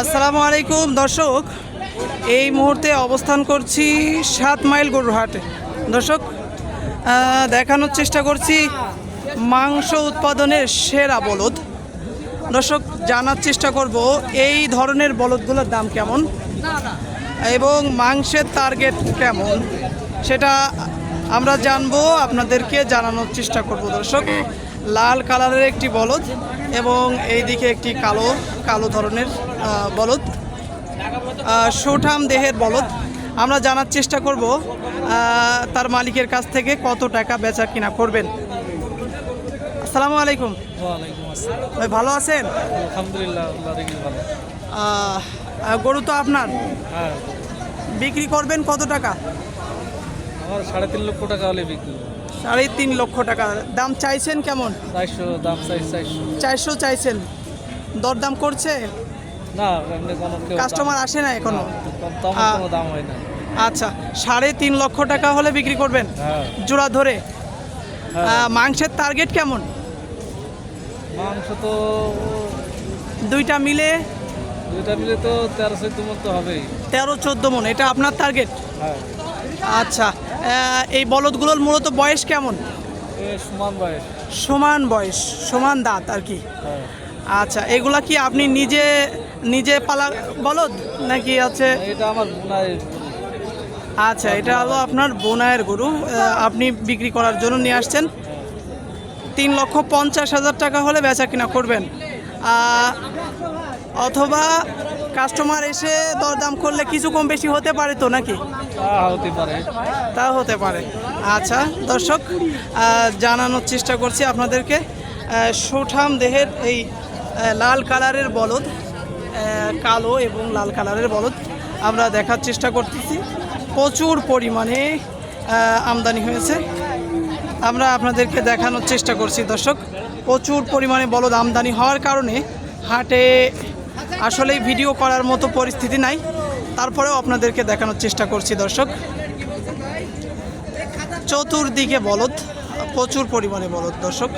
আসসালামু আলাইকুম, দর্শক। এই মুহূর্তে অবস্থান করছি সাত মাইল গরুহাটে দর্শক দেখানোর চেষ্টা করছি মাংস উৎপাদনের সেরা বলদ। দর্শক, জানার চেষ্টা করব এই ধরনের বলদগুলোর দাম কেমন এবং মাংসের টার্গেট কেমন, সেটা আমরা জানব, আপনাদেরকে জানানোর চেষ্টা করব। দর্শক লাল কালারের একটি বলদ এবং এই দিকে একটি কালো কালো ধরনের বলদ। সুঠাম দেহের বলদ। আমরা জানার চেষ্টা করব তার মালিকের কাছ থেকে কত টাকা বেচা কিনা করবেন। আসসালামু আলাইকুম। ভাই ভালো আছেন? আলহামদুলিল্লাহ গরু তো আপনার? হ্যাঁ। বিক্রি করবেন কত টাকা? আমার সাড়ে তিন লক্ষ টাকা হলে বিক্রি সাড়ে তিন লক্ষ টাকা। দাম চাইছেন কেমন? চারশো দাম চারশো। চাইছেন। দরদাম করছে? না কাস্টমার আসে না এখনও? দাম- হয় না। আচ্ছা সাড়ে তিন লক্ষ টাকা হলে বিক্রি করবেন? হ্যাঁ। জোড়া ধরে? হ্যাঁ। মাংসের টার্গেট কেমন? মাংস তো দুইটা মিলে? দুইটা মিলে তো তেরো চোদ্দ মন তো হবেই। তেরো চোদ্দ মন এটা আপনার টার্গেট হ্যাঁ। আচ্ছা এই বলদগুলোর মূলত বয়স কেমন? সমান বয়স। সমান বয়স সমান দাঁত আর কি। হ্যাঁ। আচ্ছা এগুলা কি আপনি নিজে নিজে পালা বলদ নাকি আছে এটা আমার আচ্ছা এটা হলো আপনার বোনায়ের গরু আপনি বিক্রি করার জন্য নিয়ে আসছেন। তিন লক্ষ পঞ্চাশ হাজার টাকা হলে বেচা কিনা করবেন। অথবা কাস্টমার এসে দরদাম করলে কিছু কম বেশি হতে পারে তো নাকি? তা হতে পারে। তা হতে পারে। আচ্ছা দর্শক জানানোর চেষ্টা করছি আপনাদেরকে। সুঠাম দেহের এই লাল কালারের বলদ কালো এবং লাল কালারের বলদ আমরা দেখার চেষ্টা করতেছি। প্রচুর পরিমাণে আমদানি হয়েছে। আমরা আপনাদেরকে দেখানোর চেষ্টা করছি দর্শক। প্রচুর পরিমাণে বলদ আমদানি হওয়ার কারণে হাটে আসলেই ভিডিও করার মতো পরিস্থিতি নাই। তারপরেও আপনাদেরকে দেখানোর চেষ্টা করছি দর্শক। চতুর্দিকে বলদ, প্রচুর পরিমাণে বলদ দর্শক।